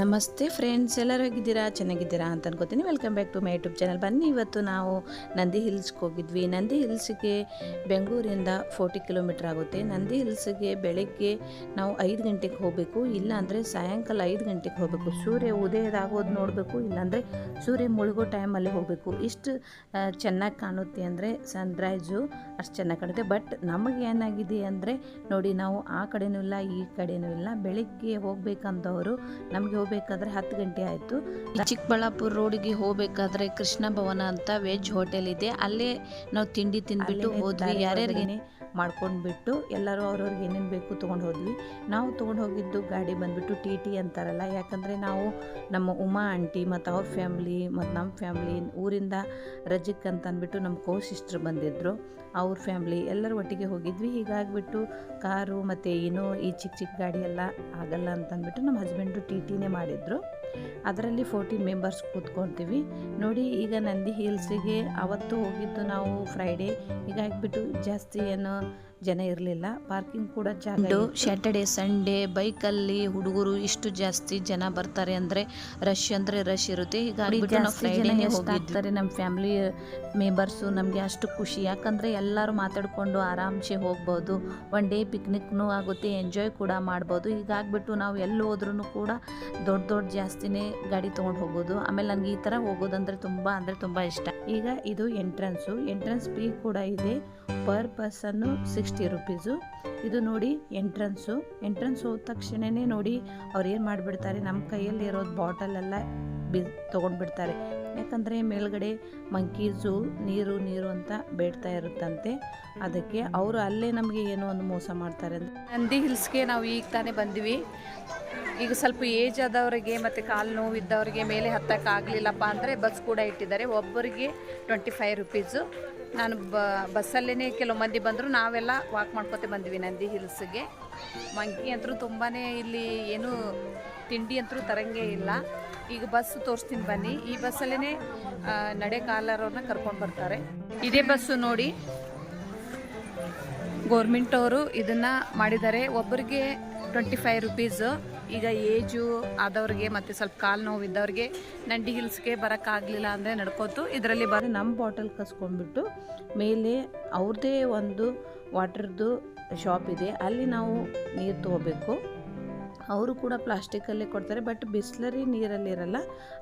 ನಮಸ್ತೆ ಫ್ರೆಂಡ್ಸ್ ಎಲ್ಲರೂ ಹೇಗಿದ್ದೀರಾ ಚೆನ್ನಾಗಿದ್ದೀರಾ ಅಂತ ಅನ್ಕೋತೀನಿ. Welcome back to my YouTube channel ಬನ್ನಿ, ಇವತ್ತು ನಾವು ನಂದಿ ಹಿಲ್ಸ್ಗೆ ಹೋಗಿದ್ವಿ. ನಂದಿ ಹಿಲ್ಸ್ಗೆ ಬೆಂಗಳೂರಿಂದ ಫೋರ್ಟಿ ಕಿಲೋಮೀಟ್ರ್ ಆಗುತ್ತೆ. ನಂದಿ ಹಿಲ್ಸ್ಗೆ ಬೆಳಗ್ಗೆ ನಾವು ಐದು ಗಂಟೆಗೆ ಹೋಗಬೇಕು. ಇಲ್ಲಾಂದರೆ ಸಾಯಂಕಾಲ ಐದು ಗಂಟೆಗೆ ಹೋಗಬೇಕು. ಸೂರ್ಯ ಉದಯದಾಗೋದು ನೋಡಬೇಕು. ಇಲ್ಲಾಂದರೆ ಸೂರ್ಯ ಮುಳುಗೋ ಟೈಮಲ್ಲಿ ಹೋಗಬೇಕು. ಇಷ್ಟು ಚೆನ್ನಾಗಿ ಕಾಣುತ್ತೆ ಅಂದರೆ ಸನ್ರೈಸು ಅಷ್ಟು ಚೆನ್ನಾಗಿ ಕಾಣುತ್ತೆ. ಬಟ್ ನಮಗೆ ಏನಾಗಿದೆ ಅಂದರೆ ನೋಡಿ, ನಾವು ಆ ಕಡೆನೂ ಇಲ್ಲ, ಈ ಕಡೆನೂ ಇಲ್ಲ. ಬೆಳಗ್ಗೆ ಹೋಗ್ಬೇಕಂದವರು ನಮಗೆ ಹೋಗಬೇಕಾದ್ರೆ ಹತ್ತು ಗಂಟೆ ಆಯಿತು. ಚಿಕ್ಕಬಳ್ಳಾಪುರ ರೋಡಿಗೆ ಹೋಗಬೇಕಾದ್ರೆ ಕೃಷ್ಣ ಭವನ ಅಂತ ವೆಜ್ ಹೋಟೆಲ್ ಇದೆ. ಅಲ್ಲೇ ನಾವು ತಿಂಡಿ ತಿಂದ್ಬಿಟ್ಟು ಹೋದ್ವಿ. ಯಾರ್ಯಾರಿಗೆ ಮಾಡ್ಕೊಂಡ್ಬಿಟ್ಟು ಎಲ್ಲರೂ ಅವ್ರವ್ರಿಗೆ ಏನೇನು ಬೇಕು ತೊಗೊಂಡು ಹೋದ್ವಿ. ನಾವು ತೊಗೊಂಡು ಹೋಗಿದ್ದು ಗಾಡಿ ಬಂದುಬಿಟ್ಟು ಟಿ ಟಿ ಅಂತಾರಲ್ಲ, ಯಾಕಂದರೆ ನಾವು ನಮ್ಮ ಉಮಾ ಆಂಟಿ ಮತ್ತು ಅವ್ರ ಫ್ಯಾಮ್ಲಿ ಮತ್ತು ನಮ್ಮ ಫ್ಯಾಮ್ಲಿ ಊರಿಂದ ರಜಕ್ ಅಂತ ಅಂದ್ಬಿಟ್ಟು ನಮ್ಮ ಕೋ ಸಿಸ್ಟ್ರ್ ಬಂದಿದ್ದರು ಅವ್ರ ಫ್ಯಾಮ್ಲಿ ಎಲ್ಲರೂ ಒಟ್ಟಿಗೆ ಹೋಗಿದ್ವಿ. ಹೀಗಾಗಿಬಿಟ್ಟು ಕಾರು ಮತ್ತು ಏನೋ ಈ ಚಿಕ್ಕ ಚಿಕ್ಕ ಗಾಡಿ ಎಲ್ಲ ಆಗಲ್ಲ ಅಂತಂದ್ಬಿಟ್ಟು ನಮ್ಮ ಹಸ್ಬೆಂಡು ಟಿ ಟಿನೇ ಮಾಡಿದರು. ಅದರಲ್ಲಿ ಫೋರ್ಟೀನ್ ಮೆಂಬರ್ಸ್ ಕೂತ್ಕೊಳ್ತೀವಿ ನೋಡಿ, ಈಗ ನಂದಿ ಹಿಲ್ಸಿಗೆ ಅವತ್ತು ಹೋಗಿದ್ದು ನಾವು ಫ್ರೈಡೇ ಹೀಗಾಗಿಬಿಟ್ಟು ಜಾಸ್ತಿ ಏನು ಜನ ಇರಲಿಲ್ಲ. ಪಾರ್ಕಿಂಗ್ ಕೂಡ ಜಾಗ ಸ್ಯಾಟರ್ಡೆ ಸಂಡೇ ಬೈಕಲ್ಲಿ ಹುಡುಗರು ಇಷ್ಟು ಜಾಸ್ತಿ ಜನ ಬರ್ತಾರೆ ಅಂದರೆ ರಶ್ ಅಂದರೆ ರಶ್ ಇರುತ್ತೆ. ಹೀಗಾಗಿ ಹೋಗಿರ್ತಾರೆ ನಮ್ಮ ಫ್ಯಾಮಿಲಿ ಮೆಂಬರ್ಸು ನಮಗೆ ಅಷ್ಟು ಖುಷಿ. ಯಾಕಂದರೆ ಎಲ್ಲರೂ ಮಾತಾಡಿಕೊಂಡು ಆರಾಮ್ಸೆ ಹೋಗ್ಬೋದು. ಒನ್ ಡೇ ಪಿಕ್ನಿಕ್ನೂ ಆಗುತ್ತೆ ಎಂಜಾಯ್ ಕೂಡ ಮಾಡ್ಬೋದು. ಹೀಗಾಗ್ಬಿಟ್ಟು ನಾವು ಎಲ್ಲಿ ಹೋದ್ರೂ ಕೂಡ ದೊಡ್ಡ ದೊಡ್ಡ ಜಾಸ್ತಿನೇ ಗಾಡಿ ತೊಗೊಂಡು ಹೋಗೋದು. ಆಮೇಲೆ ನನಗೆ ಈ ಥರ ಹೋಗೋದಂದರೆ ತುಂಬ ಅಂದರೆ ತುಂಬ ಇಷ್ಟ. ಈಗ ಇದು ಎಂಟ್ರೆನ್ಸು ಎಂಟ್ರೆನ್ಸ್ ಫ್ರೀ ಕೂಡ ಇದೆ. Per person sixty rupees. ಇದು ನೋಡಿ ಎಂಟ್ರೆನ್ಸು. ಎಂಟ್ರೆನ್ಸ್ ಹೋದ ತಕ್ಷಣವೇ ನೋಡಿ ಅವ್ರು ಏನು ಮಾಡಿಬಿಡ್ತಾರೆ ನಮ್ಮ ಕೈಯಲ್ಲಿ ಇರೋದು ಬಾಟಲೆಲ್ಲ ಬಿ ತೊಗೊಂಡ್ಬಿಡ್ತಾರೆ. ಯಾಕಂದರೆ ಮೇಲ್ಗಡೆ ಮಂಕೀಸು, ನೀರು ನೀರು ಅಂತ ಬೇಡ್ತಾ ಇರುತ್ತಂತೆ. ಅದಕ್ಕೆ ಅವರು ಅಲ್ಲೇ ನಮಗೆ ಏನೋ ಒಂದು ಮೋಸ ಮಾಡ್ತಾರೆ ನಂದಿ ಹಿಲ್ಸ್ಗೆ ನಾವು ಈಗ ತಾನೇ ಬಂದ್ವಿ. ಈಗ ಸ್ವಲ್ಪ ಏಜ್ ಆದವರಿಗೆ ಮತ್ತು ಕಾಲು ನೋವು ಇದ್ದವರಿಗೆ ಮೇಲೆ ಹತ್ತಕ್ಕೆ ಆಗಲಿಲ್ಲಪ್ಪ ಅಂದರೆ ಬಸ್ ಕೂಡ ಇಟ್ಟಿದ್ದಾರೆ. ಒಬ್ಬರಿಗೆ ಟ್ವೆಂಟಿ ಫೈವ್ ರುಪೀಸು. ನಾನು ಬ ಬಸ್ಸಲ್ಲೇ ಕೆಲವು ಮಂದಿ ಬಂದರು, ನಾವೆಲ್ಲ ವಾಕ್ ಮಾಡ್ಕೊತೆ ಬಂದ್ವಿ ನಂದಿ ಹಿಲ್ಸ್ಗೆ. ಮಂಕಿ ಅಂತೂ ತುಂಬಾ ಇಲ್ಲಿ ಏನು ತಿಂಡಿ ಅಂತೂ ತರಂಗೇ ಇಲ್ಲ. ಈಗ ಬಸ್ ತೋರಿಸ್ತೀನಿ ಬನ್ನಿ. ಈ ಬಸ್ಸಲ್ಲೇ ನಡೆ ಕಾಲರವ್ರನ್ನ ಕರ್ಕೊಂಡು ಬರ್ತಾರೆ. ಇದೇ ಬಸ್ಸು ನೋಡಿ. ಗೋರ್ಮೆಂಟ್ ಅವರು ಇದನ್ನು ಮಾಡಿದ್ದಾರೆ. ಒಬ್ಬರಿಗೆ ಟ್ವೆಂಟಿ ಫೈವ್ ರುಪೀಸು ಈಗ ಏಜು ಆದವ್ರಿಗೆ ಮತ್ತೆ ಸ್ವಲ್ಪ ಕಾಲು ನೋವು ಇದ್ದವ್ರಿಗೆ ನಂದಿ ಹಿಲ್ಸ್ಗೆ ಬರೋಕ್ಕಾಗಲಿಲ್ಲ ಅಂದರೆ ನಡ್ಕೋತು. ಇದರಲ್ಲಿ ಬಂದು ನಮ್ಮ ಬಾಟಲ್ ಕಸ್ಕೊಂಡ್ಬಿಟ್ಟು ಮೇಲೆ ಅವ್ರದ್ದೇ ಒಂದು ವಾಟರ್ದು ಶಾಪ್ ಇದೆ. ಅಲ್ಲಿ ನಾವು ನೀರು ತೊಗೋಬೇಕು. ಅವರು ಕೂಡ ಪ್ಲಾಸ್ಟಿಕಲ್ಲೇ ಕೊಡ್ತಾರೆ, ಬಟ್ ಬಿಸ್ಲರಿ ನೀರಲ್ಲಿರಲ್ಲ,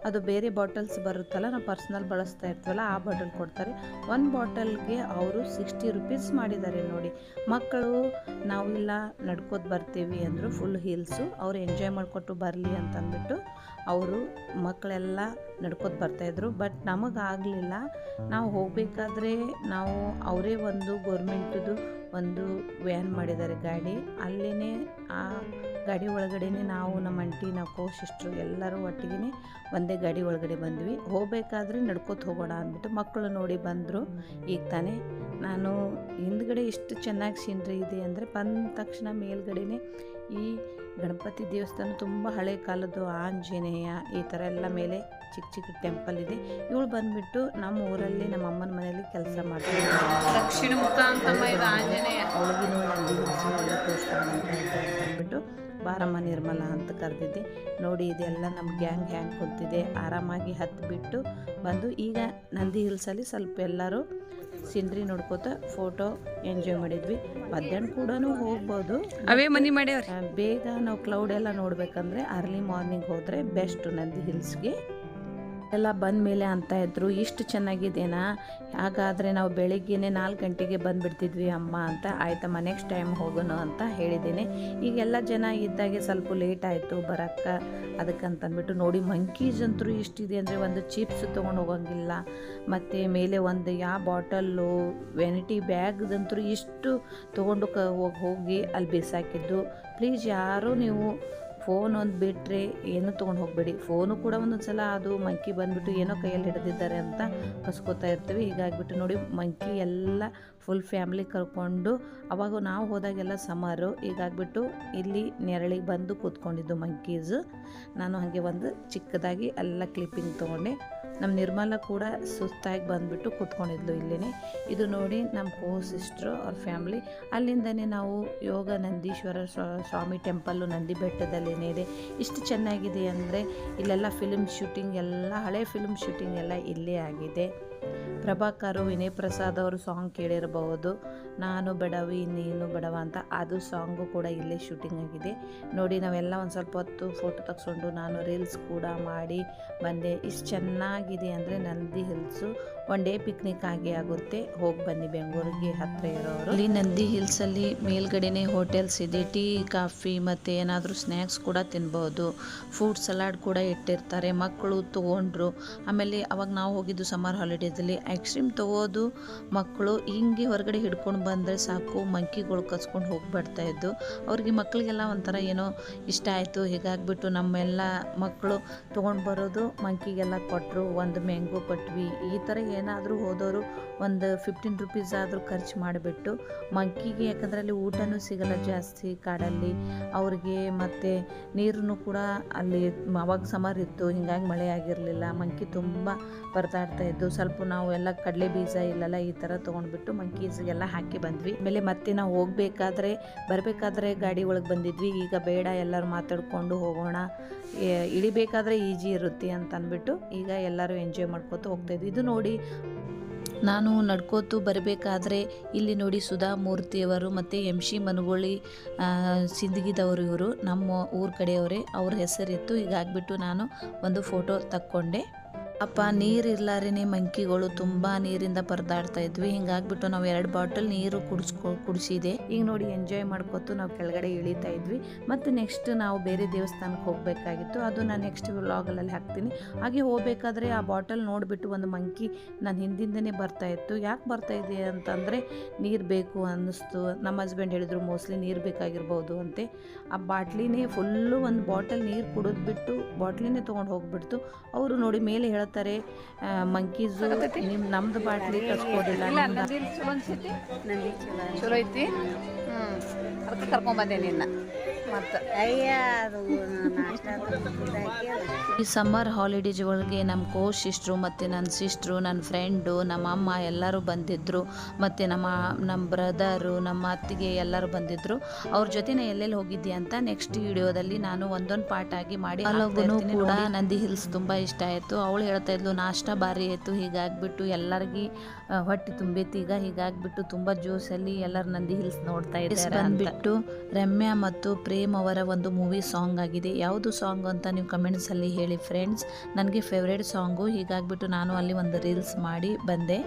ಅದು ಬೇರೆ ಬಾಟಲ್ಸ್ ಬರುತ್ತಲ್ಲ, ನಾವು ಪರ್ಸ್ನಲ್ ಬಳಸ್ತಾ ಇರ್ತೀವಲ್ಲ, ಆ ಬಾಟಲ್ ಕೊಡ್ತಾರೆ. ಒಂದು ಬಾಟಲ್ಗೆ ಅವರು ಸಿಕ್ಸ್ಟಿ ರುಪೀಸ್ ಮಾಡಿದ್ದಾರೆ ನೋಡಿ. ಮಕ್ಕಳು, ನಾವಿಲ್ಲ ನಡ್ಕೋದು ಬರ್ತೀವಿ ಅಂದರು ಫುಲ್ ಹೀಲ್ಸು ಅವರು ಎಂಜಾಯ್ ಮಾಡಿಕೊಟ್ಟು ಬರಲಿ ಅಂತಂದ್ಬಿಟ್ಟು, ಅವರು ಮಕ್ಕಳೆಲ್ಲ ನಡ್ಕೋತ ಬರ್ತಾಯಿದ್ರು ಬಟ್ ನಮಗೆ ಆಗಲಿಲ್ಲ. ನಾವು ಹೋಗಬೇಕಾದ್ರೆ ನಾವು ಅವರೇ ಒಂದು ಗೋರ್ಮೆಂಟದು ಒಂದು ವ್ಯಾನ್ ಮಾಡಿದ್ದಾರೆ ಗಾಡಿ. ಅಲ್ಲೇ ಆ ಗಾಡಿ ಒಳಗಡೆ ನಾವು ನಮ್ಮ ಅಂಟಿ ನಾವು ಕೋ ಸಿಸ್ಟ್ರು ಎಲ್ಲರೂ ಒಟ್ಟಿಗೆ ಒಂದೇ ಗಾಡಿ ಒಳಗಡೆ ಬಂದ್ವಿ. ಹೋಗಬೇಕಾದ್ರೆ ನಡ್ಕೋತ ಹೋಗೋಣ ಅಂದ್ಬಿಟ್ಟು ಮಕ್ಕಳು ನೋಡಿ ಬಂದರು. ಈಗ ತಾನೇ ನಾನು ಹಿಂದ್ಗಡೆ ಎಷ್ಟು ಚೆನ್ನಾಗಿ ಸೀನ್ರಿ ಇದೆ ಅಂದರೆ ಬಂದ ತಕ್ಷಣ ಮೇಲ್ಗಡೆನೆ ಈ ಗಣಪತಿ ದೇವಸ್ಥಾನ ತುಂಬ ಹಳೆ ಕಾಲದ್ದು ಆಂಜನೇಯ ಈ ಥರ ಎಲ್ಲ ಮೇಲೆ ಚಿಕ್ಕ ಚಿಕ್ಕ ಟೆಂಪಲ್ ಇದೆ. ಇವಳು ಬಂದ್ಬಿಟ್ಟು ನಮ್ಮ ಊರಲ್ಲಿ ನಮ್ಮ ಅಮ್ಮನ ಮನೆಯಲ್ಲಿ ಕೆಲಸ ಮಾಡ್ತಾರೆ ದಕ್ಷಿಣ ಆಂಜನೇಯ. ಅಂದ್ಬಿಟ್ಟು ಬಾರಮ್ಮ ನಿರ್ಮಲ ಅಂತ ಕರೆದಿದ್ದೆ. ನೋಡಿ ಇದೆಲ್ಲ ನಮ್ಮ ಗ್ಯಾಂಗ್ ಹ್ಯಾಂಗ್ ಕೂತಿದೆ. ಆರಾಮಾಗಿ ಹತ್ತು ಬಿಟ್ಟು ಬಂದು ಈಗ ನಂದಿ ಹಿಲ್ಸಲ್ಲಿ ಸ್ವಲ್ಪ ಎಲ್ಲರೂ ಸೀನ್ರಿ ನೋಡ್ಕೋತ ಫೋಟೋ ಎಂಜಾಯ್ ಮಾಡಿದ್ವಿ. ಮಧ್ಯಾಹ್ನ ಕೂಡ ಹೋಗ್ಬೋದು. ಅವೇ ಮನಿ ಮಾಡ್ಯಾವ್ರಿ? ಆ, ಬೇಗ ನಾವು ಕ್ಲೌಡ್ ಎಲ್ಲ ನೋಡ್ಬೇಕಂದ್ರೆ ಅರ್ಲಿ ಮಾರ್ನಿಂಗ್ ಹೋದರೆ ಬೆಸ್ಟ್ ನಂದಿ ಹಿಲ್ಸ್ಗೆ ಎಲ್ಲ ಬಂದ ಮೇಲೆ ಅಂತ ಇದ್ರು, ಇಷ್ಟು ಚೆನ್ನಾಗಿದೆನಾ ಹಾಗಾದರೆ ನಾವು ಬೆಳಿಗ್ಗೆನೆ ನಾಲ್ಕು ಗಂಟೆಗೆ ಬಂದುಬಿಡ್ತಿದ್ವಿ ಅಮ್ಮ ಅಂತ, ಆಯ್ತಮ್ಮ ನೆಕ್ಸ್ಟ್ ಟೈಮ್ ಹೋಗೋಣ ಅಂತ ಹೇಳಿದ್ದೀನಿ. ಈಗೆಲ್ಲ ಜನ ಇದ್ದಾಗೆ ಸ್ವಲ್ಪ ಲೇಟ್ ಆಯಿತು, ಬರೋಕ್ಕೆ ಅದಕ್ಕಂತಂದ್ಬಿಟ್ಟು ನೋಡಿ ಮಂಕೀಸ್ ಅಂತೂ ಇಷ್ಟಿದೆ ಅಂದರೆ ಒಂದು ಚಿಪ್ಸ್ ತೊಗೊಂಡು ಹೋಗಂಗಿಲ್ಲ. ಮತ್ತು ಮೇಲೆ ಒಂದು ಯಾವ ಬಾಟಲ್ಲು ವೆನಿಟಿ ಬ್ಯಾಗ್ದಂತೂ ಇಷ್ಟು ತೊಗೊಂಡು ಕ, ಹೋಗಿ ಅಲ್ಲಿ ಬಿಸಾಕಿದ್ದು. ಪ್ಲೀಸ್ ಯಾರೂ ನೀವು ಫೋನ್ ಒಂದು ಬಿಟ್ಟರೆ ಏನು ತೊಗೊಂಡು ಹೋಗಬೇಡಿ. ಫೋನು ಕೂಡ ಒಂದೊಂದು ಸಲ ಅದು ಮಂಕಿ ಬಂದುಬಿಟ್ಟು ಏನೋ ಕೈಯಲ್ಲಿ ಹಿಡಿದಿದ್ದಾರೆ ಅಂತ ಕಸ್ಕೋತಾ ಇರ್ತೀವಿ. ಹೀಗಾಗಿಬಿಟ್ಟು ನೋಡಿ ಮಂಕಿ ಎಲ್ಲ ಫುಲ್ ಫ್ಯಾಮ್ಲಿ ಕರ್ಕೊಂಡು ಅವಾಗ ನಾವು ಹೋದಾಗೆಲ್ಲ ಸಮರು ಈಗಾಗ್ಬಿಟ್ಟು ಇಲ್ಲಿ ನೆರಳಿಗೆ ಬಂದು ಕೂತ್ಕೊಂಡಿದ್ದು ಮಂಕೀಸು. ನಾನು ಹಾಗೆ ಒಂದು ಚಿಕ್ಕದಾಗಿ ಎಲ್ಲ ಕ್ಲಿಪ್ಪಿಂಗ್ ತೊಗೊಂಡೆ. ನಮ್ಮ ನಿರ್ಮಲ ಕೂಡ ಸುಸ್ತಾಗಿ ಬಂದುಬಿಟ್ಟು ಕೂತ್ಕೊಂಡಿದ್ಲು ಇಲ್ಲೇ ಇದು ನೋಡಿ ನಮ್ಮ ಕೋ ಸಿಸ್ಟ್ರು ಅವ್ರ ಫ್ಯಾಮ್ಲಿ ಅಲ್ಲಿಂದನೇ ನಾವು ಯೋಗ ನಂದೀಶ್ವರ ಸ್ವ- ಸ್ವಾಮಿ ಟೆಂಪಲ್ಲು ನಂದಿ ಬೆಟ್ಟದಲ್ಲೇನೇ ಇದೆ. ಇಷ್ಟು ಚೆನ್ನಾಗಿದೆ ಅಂದರೆ ಇಲ್ಲೆಲ್ಲ ಫಿಲ್ಮ್ ಶೂಟಿಂಗ್ ಎಲ್ಲ, ಹಳೆ ಫಿಲ್ಮ್ ಶೂಟಿಂಗ್ ಎಲ್ಲ ಇಲ್ಲೇ ಆಗಿದೆ. ಪ್ರಭಾಕರ್ ವಿನಯ್ ಪ್ರಸಾದ್ ಅವರು ಸಾಂಗ್ ಕೇಳಿರಬಹುದು. ನಾನು ಬಡವಿ, ನೀನು ಬಡವ ಅಂತ ಅದು ಸಾಂಗು ಕೂಡ ಇಲ್ಲೇ ಶೂಟಿಂಗ್ ಆಗಿದೆ. ನೋಡಿ, ನಾವೆಲ್ಲ ಒಂದು ಸ್ವಲ್ಪ ಹೊತ್ತು ಫೋಟೋ ತಗ್ಸ್ಕೊಂಡು ನಾನು ರೀಲ್ಸ್ ಕೂಡ ಮಾಡಿ ಬಂದೆ. ಇಷ್ಟು ಚೆನ್ನಾಗಿದೆ ಅಂದರೆ Nandi hills one day picnic ಆಗಿ ಆಗುತ್ತೆ. ಹೋಗಿ ಬನ್ನಿ ಬೆಂಗಳೂರಿಗೆ ಹತ್ತಿರ ಇರೋರು. ಇಲ್ಲಿ ನಂದಿ ಹಿಲ್ಸಲ್ಲಿ ಮೇಲ್ಗಡೆನೆ ಹೋಟೆಲ್ಸ್ ಇದೆ. ಟೀ, ಕಾಫಿ ಮತ್ತು ಏನಾದರೂ ಸ್ನ್ಯಾಕ್ಸ್ ಕೂಡ ತಿನ್ಬೋದು. ಫುಡ್ ಸಲಾಡ್ ಕೂಡ ಇಟ್ಟಿರ್ತಾರೆ. ಮಕ್ಕಳು ತೊಗೊಂಡ್ರು. ಆಮೇಲೆ ಅವಾಗ ನಾವು ಹೋಗಿದ್ದು ಸಮ್ಮರ್ ಹಾಲಿಡೇಸಲ್ಲಿ ಐಸ್ಕ್ರೀಮ್ ತಗೋದು, ಮಕ್ಕಳು ಹಿಂಗೆ ಹೊರಗಡೆ ಹಿಡ್ಕೊಂಡು ಬಂದರೆ ಸಾಕು, ಮಂಕಿಗಳು ಕಸ್ಕೊಂಡು ಹೋಗ್ಬಿಡ್ತಾ ಇದ್ದು, ಅವ್ರಿಗೆ ಮಕ್ಕಳಿಗೆಲ್ಲ ಒಂಥರ ಏನೋ ಇಷ್ಟ ಆಯಿತು, ಹೀಗಾಗ್ಬಿಟ್ಟು ನಮ್ಮೆಲ್ಲ ಮಕ್ಕಳು ತೊಗೊಂಡು ಬರೋದು, ಮಂಕಿಗೆಲ್ಲ ಕೊಟ್ಟರು ಒಂದು ಮ್ಯಾಂಗೋ ಕೊಟ್ವಿ, ಈ ಥರ ಏನಾದರೂ ಹೋದವರು ಒಂದು ಫಿಫ್ಟೀನ್ ರುಪೀಸ್ ಆದರೂ ಖರ್ಚು ಮಾಡಿಬಿಟ್ಟು ಮಂಕಿಗೆ ಯಾಕಂದರೆ ಅಲ್ಲಿ ಊಟನೂ ಸಿಗಲ್ಲ ಜಾಸ್ತಿ ಕಾಡಲ್ಲಿ, ಅವ್ರಿಗೆ ಮತ್ತು ನೀರನ್ನು ಕೂಡ ಅಲ್ಲಿ ಅವಾಗ ಸಮರ್ ಇತ್ತು, ಹಿಂಗಾಗಿ ಮಳೆ ಆಗಿರಲಿಲ್ಲ ಮಂಕಿ ತುಂಬ ಬರ್ತಾಡ್ತಾ ಇದ್ದು, ಸ್ವಲ್ಪ ನಾವು ಎಲ್ಲ ಕಡಲೆ ಬೀಜ ಇಲ್ಲಲ್ಲ ಈ ಥರ ತೊಗೊಂಡ್ಬಿಟ್ಟು ಮಂಕೀಸ್ಗೆಲ್ಲ ಹಾಕಿ ಬಂದ್ವಿ. ಆಮೇಲೆ ಮತ್ತೆ ನಾವು ಹೋಗಬೇಕಾದ್ರೆ, ಬರಬೇಕಾದ್ರೆ ಗಾಡಿ ಒಳಗೆ ಬಂದಿದ್ವಿ. ಈಗ ಬೇಡ, ಎಲ್ಲರೂ ಮಾತಾಡಿಕೊಂಡು ಹೋಗೋಣ ಇಳಿಬೇಕಾದ್ರೆ ಈಜಿ ಇರುತ್ತೆ ಅಂತ ಅಂದ್ಬಿಟ್ಟು ಈಗ ಎಲ್ಲರೂ ಎಂಜಾಯ್ ಮಾಡ್ಕೊತ ಹೋಗ್ತಾ ಇದ್ವಿ. ಇದು ನೋಡಿ ನಾನು ನಡ್ಕೋತು ಬರಬೇಕಾದ್ರೆ ಇಲ್ಲಿ ನೋಡಿ ಸುಧಾ ಮೂರ್ತಿಯವರು ಮತ್ತು ಎಂ ಶಿ ಮನುಗೋಳಿ ಸಿಂದಗಿದವರು ಇವರು. ನಮ್ಮ ಊರ ಕಡೆಯವರೇ ಅವ್ರ ಹೆಸರಿತ್ತು. ಹೀಗಾಗ್ಬಿಟ್ಟು ನಾನು ಒಂದು ಫೋಟೋ ತಕ್ಕೊಂಡೆ. ಅಪ್ಪ, ನೀರು ಮಂಕಿಗಳು ತುಂಬಾ ನೀರಿಂದ ಪರದಾಡ್ತಾ ಇದ್ವಿ. ಹಿಂಗಾಗ್ಬಿಟ್ಟು ನಾವು ಎರಡು ಬಾಟಲ್ ನೀರು ಕುಡಿಸ್ಕೊ, ಕುಡಿಸಿದೆ. ಈಗ ನೋಡಿ ಎಂಜಾಯ್ ಮಾಡ್ಕೊತು ನಾವು ಕೆಳಗಡೆ ಇಳಿತಾ ಇದ್ವಿ. ಮತ್ತು ನೆಕ್ಸ್ಟ್ ನಾವು ಬೇರೆ ದೇವಸ್ಥಾನಕ್ಕೆ ಹೋಗಬೇಕಾಗಿತ್ತು. ಅದು ನಾನು ನೆಕ್ಸ್ಟ್ ವ್ಲಾಗಲ್ಲಿ ಹಾಕ್ತೀನಿ. ಹಾಗೆ ಹೋಗಬೇಕಾದ್ರೆ ಆ ಬಾಟಲ್ ನೋಡಿಬಿಟ್ಟು ಒಂದು ಮಂಕಿ ನನ್ನ ಹಿಂದಿಂದನೇ ಬರ್ತಾ ಇತ್ತು. ಯಾಕೆ ಬರ್ತಾ ಇದೆ ಅಂತಂದರೆ, ನೀರು ಬೇಕು ಅನ್ನಿಸ್ತು. ನಮ್ಮ ಹಸ್ಬೆಂಡ್ ಹೇಳಿದ್ರು, ಮೋಸ್ಟ್ಲಿ ನೀರು ಬೇಕಾಗಿರ್ಬೋದು ಅಂತೆ. ಆ ಬಾಟ್ಲಿನೇ ಫುಲ್ಲು ಒಂದು ಬಾಟಲ್ ನೀರು ಕುಡಿದ್ಬಿಟ್ಟು, ಬಾಟ್ಲಿನೇ ತೊಗೊಂಡು ಹೋಗ್ಬಿಡ್ತು. ಅವರು ನೋಡಿ ಮೇಲೆ ಹೇಳ್ತಾರೆ ಮಂಕೀಸು ನಿಮ್ ನಮ್ದು ಬಾಟ್ಲಿ ಕಸ್ಕೋದಿಲ್ಲ ಚಲೋ ಐತಿ? ಹ್ಞೂ ಅದಕ್ಕೆ ಕರ್ಕೊಂಬಂದೆ ನಿನ್ನ ಮತ್ತು ಅಯ್ಯ ಅದು ನಾಷ್ಟ ಈ ಸಮ್ಮರ್ ಹಾಲಿಡೇಸ್ ಒಳಗೆ ನಮ್ಮ ಕೋ ಸಿಸ್ಟ್ರು ಮತ್ತು ನನ್ನ ಸಿಸ್ಟ್ರು ನನ್ನ ಫ್ರೆಂಡು ನಮ್ಮ ಅಮ್ಮ ಎಲ್ಲರೂ ಬಂದಿದ್ದರು ಮತ್ತು ನಮ್ಮ ನಮ್ಮ ಬ್ರದರು ನಮ್ಮ ಅತ್ತಿಗೆ ಎಲ್ಲರೂ ಬಂದಿದ್ದರು ಅವ್ರ ಜೊತೆ ನಾ ಎಲ್ಲೆಲ್ಲಿ ಹೋಗಿದ್ದೆ ಅಂತ ನೆಕ್ಸ್ಟ್ ವಿಡಿಯೋದಲ್ಲಿ ನಾನು ಒಂದೊಂದು ಪಾರ್ಟ್ ಆಗಿ ಮಾಡಿ ಅಲ್ಲೂ ಕೂಡ ನಂದಿ ಹಿಲ್ಸ್ ತುಂಬ ಇಷ್ಟ ಆಯಿತು. ಅವಳು ಹೇಳ್ತಾ ಇದ್ಲು ನಾಷ್ಟ ಭಾರಿ ಆಯಿತು ಹೀಗಾಗ್ಬಿಟ್ಟು ಎಲ್ಲರಿಗೂ ಹೊಟ್ಟೆ ತುಂಬಿತ್ತು ಈಗ ಹೀಗಾಗ್ಬಿಟ್ಟು ತುಂಬ ಜ್ಯೂಸಲ್ಲಿ ಎಲ್ಲರೂ ನಂದಿ ಹಿಲ್ಸ್ ನೋಡ್ತಾ ಇದ್ದಾರೆ ಬಂದ್ಬಿಟ್ಟು ರಮ್ಯಾ ಮತ್ತು ಪ್ರೇಮ್ ಅವರ ಒಂದು ಮೂವಿ ಸಾಂಗ್ ಆಗಿದೆ. ಯಾವುದು ಸಾಂಗ್ ಅಂತ ನೀವು ಕಮೆಂಟ್ಸಲ್ಲಿ ಹೇಳಿ ಫ್ರೆಂಡ್ಸ್ ನನಗೆ ಫೇವ್ರೇಟ್ ಸಾಂಗು ಹೀಗಾಗ್ಬಿಟ್ಟು ನಾನು ಅಲ್ಲಿ ಒಂದು ರೀಲ್ಸ್ ಮಾಡಿ ಬಂದೆ.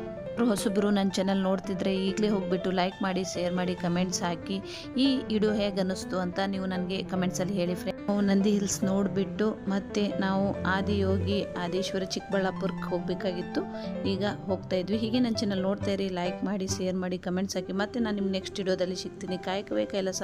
ಹೊಸಬ್ರು ನನ್ನ ಚಾನಲ್ ನೋಡ್ತಿದ್ರೆ ಈಗಲೇ ಹೋಗ್ಬಿಟ್ಟು ಲೈಕ್ ಮಾಡಿ ಶೇರ್ ಮಾಡಿ ಕಮೆಂಟ್ಸ್ ಹಾಕಿ. ಈ ವಿಡಿಯೋ ಹೇಗೆ ಅನ್ನಿಸ್ತು ಅಂತ ನೀವು ನನಗೆ ಕಮೆಂಟ್ಸಲ್ಲಿ ಹೇಳಿ ಫ್ರೆಂಡ್ ನಾವು ನಂದಿ ಹಿಲ್ಸ್ ನೋಡಿಬಿಟ್ಟು ಮತ್ತೆ ನಾವು ಆದಿಯೋಗಿ ಆದೇಶ್ವರ ಚಿಕ್ಕಬಳ್ಳಾಪುರಕ್ಕೆ ಹೋಗಬೇಕಾಗಿತ್ತು. ಈಗ ಹೋಗ್ತಾ ಇದ್ವಿ. ಹೀಗೆ ನನ್ನ ಚಾನಲ್ ನೋಡ್ತಾ ಇರಿ ಲೈಕ್ ಮಾಡಿ ಶೇರ್ ಮಾಡಿ ಕಮೆಂಟ್ಸ್ ಹಾಕಿ. ಮತ್ತೆ ನಾನು ನಿಮ್ಮ ನೆಕ್ಸ್ಟ್ ವಿಡಿಯೋದಲ್ಲಿ ಸಿಗ್ತೀನಿ. ಕಾಯಕವೇ ಕೈಲಾಸ